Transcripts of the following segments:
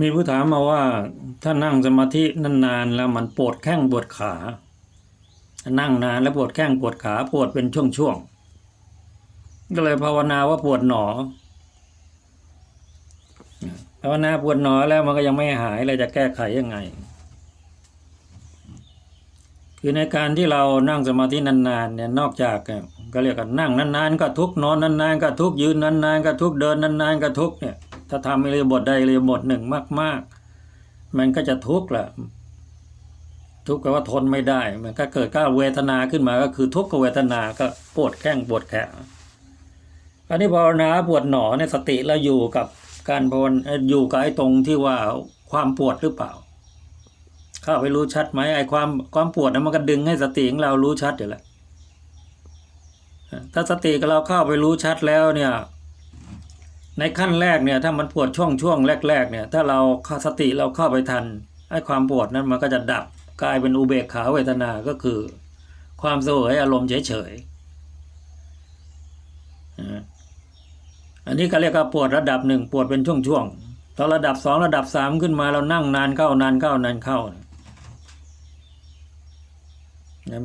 มีผู้ถามมาว่าถ้านั่งสมาธินานๆแล้วมันปวดแข้งปวดขา นั่งนานแล้วปวดแข้งปวดขาปวดเป็นช่วงๆก็เลยภาวนาว่าปวดหนอภาวนาปวดหนอแล้วมันก็ยังไม่หายเลยจะแก้ไขยังไง คือในการที่เรานั่งสมาธินานๆเนี่ยนอกจากก็เรียกกันนั่งนานๆก็ทุกนอนนานๆก็ทุกยืนนานๆก็ทุกเดินนานๆก็ทุกเนี่ย ถ้าทำอิริยาบทใดอิริยาบทหนึ่งมาก ๆ มันก็จะทุกข์แหละทุกข์ก็ว่าทนไม่ได้ มันก็เกิดก้าเวทนาขึ้นมาก็คือทุกขเวทนาก็ปวดแข้งปวดแขนอันนี้ภาวนาปวดหนอในสติเราอยู่กับการภาวนาเอ่ออยู่กับไอ้ตรงที่ว่าความปวดหรือเปล่า เข้าไปรู้ชัดไหมไอ้ความความปวดนั้นมันก็ดึงให้สติของเรารู้ชัดอยู่แล้วถ้าสติของเราเข้าไปรู้ชัดแล้วเนี่ย ในขั้นแรกเนี่ยถ้ามันปวดช่วงช่วงแรกๆเนี่ยถ้าเราสติเราเข้าไปทันไอ้ความปวดนั้นมันก็จะดับกลายเป็นอุเบกขาเวทนาก็คือ ความสวยอารมณ์เฉยๆอันนี้ก็เรียกว่าปวดระดับหนึ่งปวดเป็นช่วงๆตอนระดับสองระดับสามขึ้นมาเรานั่งนานเข้านานเข้านานเข้าเนี่ย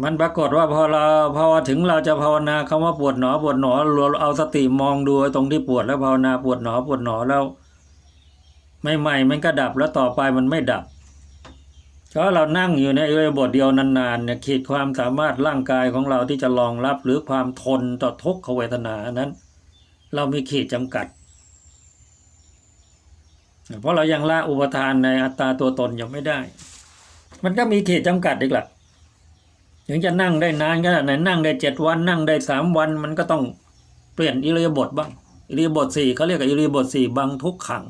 มันปรากฏว่าพอเราพอถึงเราจะภาวนาคำว่าปวดหนอปวดหนอเราเอาสติมองดูตรงที่ปวดแล้วภาวนาปวดหนอปวดหนอแล้วไม่ใหม่ๆมันก็ดับแล้วต่อไปมันไม่ดับเพราะเรานั่งอยู่ในอิริยบทเดียวนานๆเนี่ยขีดความสามารถร่างกายของเราที่จะรองรับหรือความทนต่อทุกขเวทนานั้น เรามีขีดจำกัด เพราะเรายังละอุปทานในอัตตาตัวตนยังไม่ได้ มันก็มีขีดจำกัดอีกละ ถึงจะนั่งได้นานขนาดไหนนั่งได้เจ็ดวันนั่งได้สามวัน มันก็ต้องเปลี่ยนอิริยาบถบ้างอิริยาบถสี่เขาเรียกว่าอิริยาบถสี่บังทุกขัง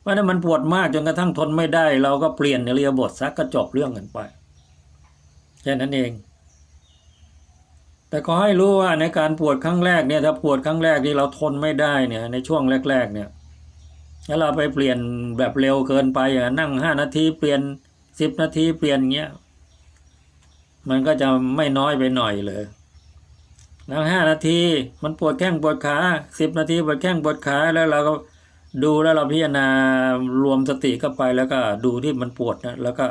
เพราะนั้นมันปวดมากจนกระทั่งทนไม่ได้ เราก็เปลี่ยนอิริยาบถซักก็จบเรื่องกันไปแค่นั้นเอง แต่ขอให้รู้ว่าในการปวดครั้งแรกเนี่ยถ้าปวดครั้งแรกที่เราทนไม่ได้เนี่ยในช่วงแรก ๆ เนี่ยถ้าเราไปเปลี่ยนแบบเร็วเกินไปอย่างนั่งห้านาทีเปลี่ยนสิบนาทีเปลี่ยนเงี้ย มันก็จะไม่น้อยไปหน่อยเลยนั่งห้านาทีมันปวดแข้งปวดขาสิบนาทีปวดแข้งปวดขาแล้วเราก็ดูแล้วเราพิจารณารวมสติเข้าไปแล้วก็ดูที่มันปวดนะแล้วก็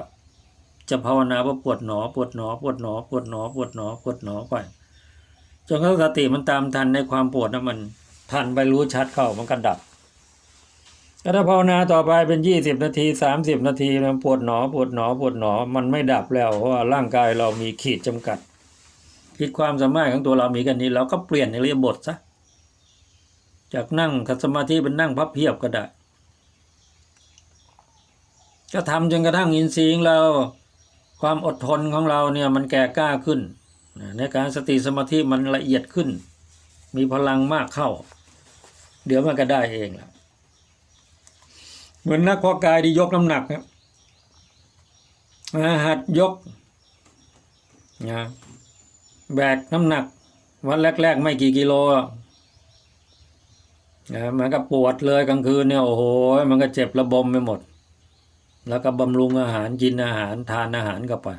จะภาวนาว่าปวดหนอ ปวดหนอ ปวดหนอ ปวดหนอ ปวดหนอ ปวดหนอไปจนกระทั่งสติมันตามทันในความปวดนั้นมันทันไปรู้ชัดเข้ามันก็ดับ ถ้าภาวนาต่อไปเป็นยี่สิบนาทีสามสิบนาทีมันปวดหนอปวดหนอปวดหนอมันไม่ดับแล้วเพราะว่าร่างกายเรามีขีดจำกัดขีดความสามารถของตัวเรามีกันนี้เราก็เปลี่ยนในเรียบทซะจากนั่งคัสมาธิเป็นนั่งพับเพียบก็ได้ก็ทำจนกระทั่งอินทรีย์ของเราความอดทนของเราเนี่ยมันแก่กล้าขึ้น ในการสติสมาธิมันละเอียดขึ้น มีพลังมากเข้า เดี๋ยวมันก็ได้เองแหละ เหมือนนักเพอกายที่ยกน้ำหนักครับหัดยกนะแบกน้ำหนัก วันแรก ๆ ไม่กี่กิโลนะมันก็ปวดเลยกลางคืนเนี่ยโอ้โห มันก็เจ็บระบมไปหมด แล้วก็บำรุงอาหารกินอาหารทานอาหารเข้าไป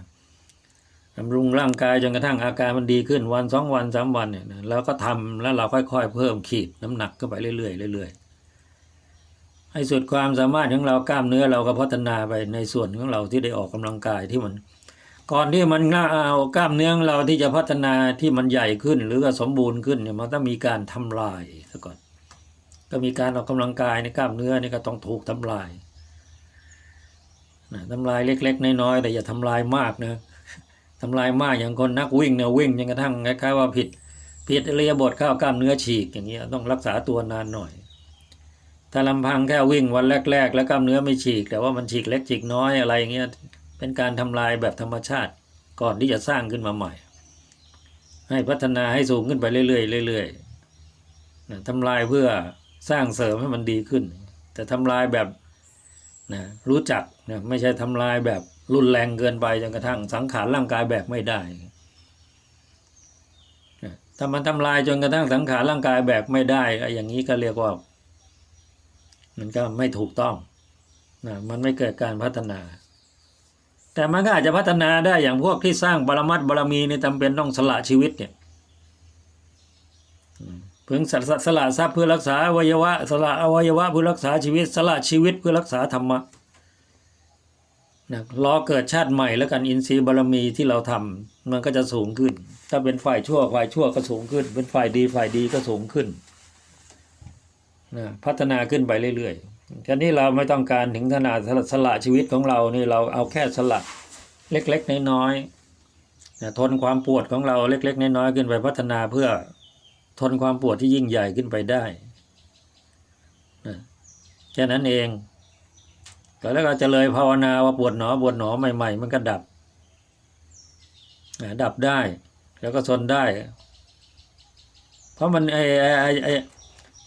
บำรุงร่างกายจนกระทั่งอาการมันดีขึ้นวันสองวันสามวันเนี่ยแล้วก็ทำแล้วเราค่อย ๆ เพิ่มขีดน้ำหนักเข้าไปเรื่อยๆเรื่อยๆ ให้สุดความสามารถของเรากล้ามเนื้อเราก็พัฒนาไปในส่วนของเราที่ได้ออกกำลังกายที่มัน ก่อนที่มันง่าเอากล้ามเนื้อของเราที่จะพัฒนาที่มันใหญ่ขึ้น หรือสมบูรณ์ขึ้นเนี่ยมันต้องมีการทำลายซะก่อน ก็มีการออกกำลังกายในกล้ามเนื้อนี่ก็ต้องถูกทำลายนะทำลายเล็ก ๆ น้อยๆแต่อย่าทำลายมากนะทำลายมากอย่างคนนักวิ่งเนี่ยวิ่งจนกระทั่งคล้ายๆว่าผิดผิดอริยบถเข้าวกล้ามเนื้อฉีกอย่างเงี้ยต้องรักษาตัวนานหน่อย ถ้าลำพังแค่วิ่งวันแรก ๆ แล้วกล้ามเนื้อไม่ฉีก แต่ว่ามันฉีกเล็กฉีกน้อยอะไรอย่างเงี้ยเป็นการทำลายแบบธรรมชาติก่อนที่จะสร้างขึ้นมาใหม่ ให้พัฒนาให้สูงขึ้นไปเรื่อยๆเรื่อยๆนะทำลายเพื่อสร้างเสริมให้มันดีขึ้น แต่ทำลายแบบนะรู้จักนะไม่ใช่ทำลายแบบรุนแรงเกินไปจนกระทั่งสังขารร่างกายแบบไม่ได้ถ้ามันทำลายจนกระทั่งสังขารร่างกายแบบไม่ได้ไอ้อย่างนี้ก็เรียกว่า มันก็ไม่ถูกต้องนะมันไม่เกิดการพัฒนา แต่มันก็อาจจะพัฒนาได้อย่างพวกที่สร้างบารมัตบารมีในจำเป็นต้องสละชีวิตเนี่ยอืมพึงสละสละทรัพย์เพื่อรักษาอวัยวะสละอวัยวะเพื่อรักษาชีวิตสละชีวิตเพื่อรักษาธรรมะนะรอเกิดชาติใหม่แล้วกันอินทรีย์บารมีที่เราทำมันก็จะสูงขึ้น ถ้าเป็นฝ่ายชั่วฝ่ายชั่วก็สูงขึ้น เป็นฝ่ายดีฝ่ายดีก็สูงขึ้น นะพัฒนาขึ้นไปเรื่อยๆทีนี้เราไม่ต้องการถึงขนาดสละชีวิตของเรานี่เราเอาแค่สละเล็กๆน้อยๆนะทนความปวดของเราเล็ก ๆ น้อยๆขึ้นไปพัฒนาเพื่อทนความปวดที่ยิ่งใหญ่ขึ้นไปได้นะแค่นั้นเองก็แล้วก็จะเลยภาวนาว่าปวดหนอปวดหนอใหม่ ๆ มันก็ดับดับได้ แล้วก็ทนได้ เพราะมันไอไอไอ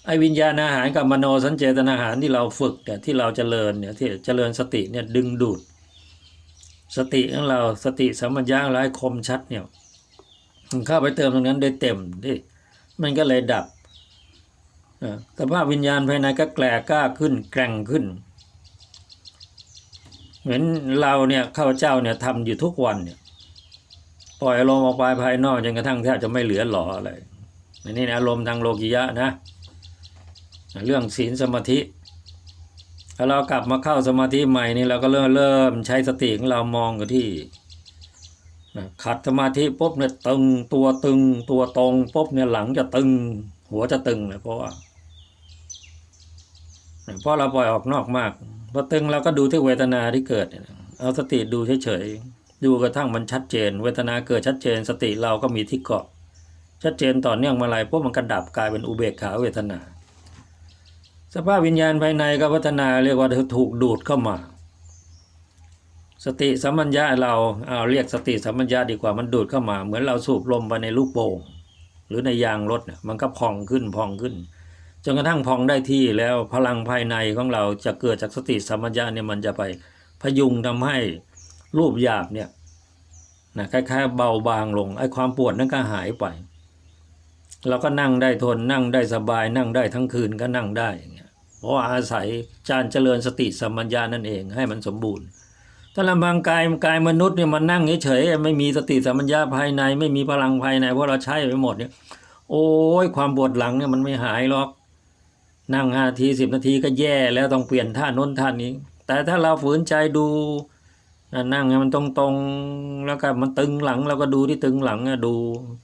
ไอไอวิญญาณอาหารกับมโนสัญเจตนาหารที่เราฝึกเนี่ยที่เราเจริญเนี่ยที่เจริญสติเนี่ยดึงดูด สติของเราสติสัมปัญญะของเราให้คมชัดเนี่ยเข้าไปเติมตรงนั้นได้เต็มดิมันก็เลยดับสภาพวิญญาณภายในก็แกล่กล้าขึ้น แกร่งขึ้น เหมือนเราเนี่ยข้าพเจ้าเนี่ยทำอยู่ทุกวันเนี่ยปล่อยอารมณ์ออกไปภายนอกจนกระทั่งแทบจะไม่เหลือหล่ออะไรนนี้นะอารมณ์ทางโลกิยะนะ เรื่องศีลสมาธิถ้าเรากลับมาเข้าสมาธิใหม่นี่เราก็เริ่มเริ่มใช้สติของเรามองกันที่นะขัดสมาธิปุ๊บเนี่ยตึงตัวตึงตัวตรงปุ๊บเนี่ยหลังจะตึง หัวจะตึงเลยเพราะว่าเพราะเราปล่อยออกนอกมากพอตึงเราก็ดูที่เวทนาที่เกิด เอาสติดูเฉยๆดูกระทั่งมันชัดเจน เวทนาเกิดชัดเจน สติเราก็มีที่เกาะ ชัดเจนต่อเนื่องมาลายปุ๊บมันกระดับกลายเป็นอุเบกขาเวทนา สภาพวิญญาณภายในก็พัฒนาเรียกว่าถูกดูดเข้ามา สติสัมปัญญะเราเอาเรียกสติสัมปัญญะดีกว่ามันดูดเข้ามา เหมือนเราสูบลมไปในลูกโป่งหรือในยางรถมันก็พองขึ้นพองขึ้นจนกระทั่งพองได้ที่แล้วพลังภายในของเราจะเกิดจากสติสัมปัญญะเนี่ยมันจะไปพยุงทำให้รูปหยาบเนี่ยนะคล้ายๆเบาบางลงไอ้ความปวดนั้นก็หายไปเราก็นั่งได้ทนนั่งได้สบายนั่งได้ทั้งคืนก็นั่งได้อย่าง เพราะอาศัยการเจริญสติสัมปัญญะนั่นเองให้มันสมบูรณ์ ถ้าลำพังกายกายมนุษย์เนี่ยมันนั่งเฉยๆไม่มีสติสัมปัญญะภายใน ไม่มีพลังภายในเพราะเราใช้ไปหมดเนี่ย โอ้ยความปวดหลังเนี่ยมันไม่หายหรอก นั่งห้าทีสิบนาทีก็แย่แล้วต้องเปลี่ยนท่าโน้นท่านี้ แต่ถ้าเราฝืนใจดูนั่งมันตรงๆแล้วก็มันตึงหลังเราก็ดูที่ตึงหลังดู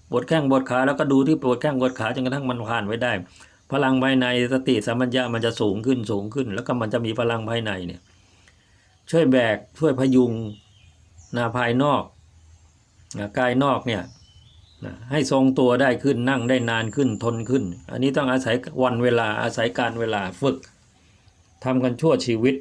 ปวดแข้งปวดขาแล้วก็ดูที่ปวดแข้งปวดขาจนกระทั่งมันผ่านไว้ได้ พลังภายในสติสัมปชัญญะมันจะสูงขึ้นสูงขึ้น แล้วก็มันจะมีพลังภายในเนี่ย ช่วยแบกช่วยพยุงนาภายนอกกายนอกเนี่ยให้ทรงตัวได้ขึ้นนั่งได้นานขึ้นทนขึ้น อันนี้ต้องอาศัยวันเวลาอาศัยการเวลาฝึกทำกันชั่วชีวิต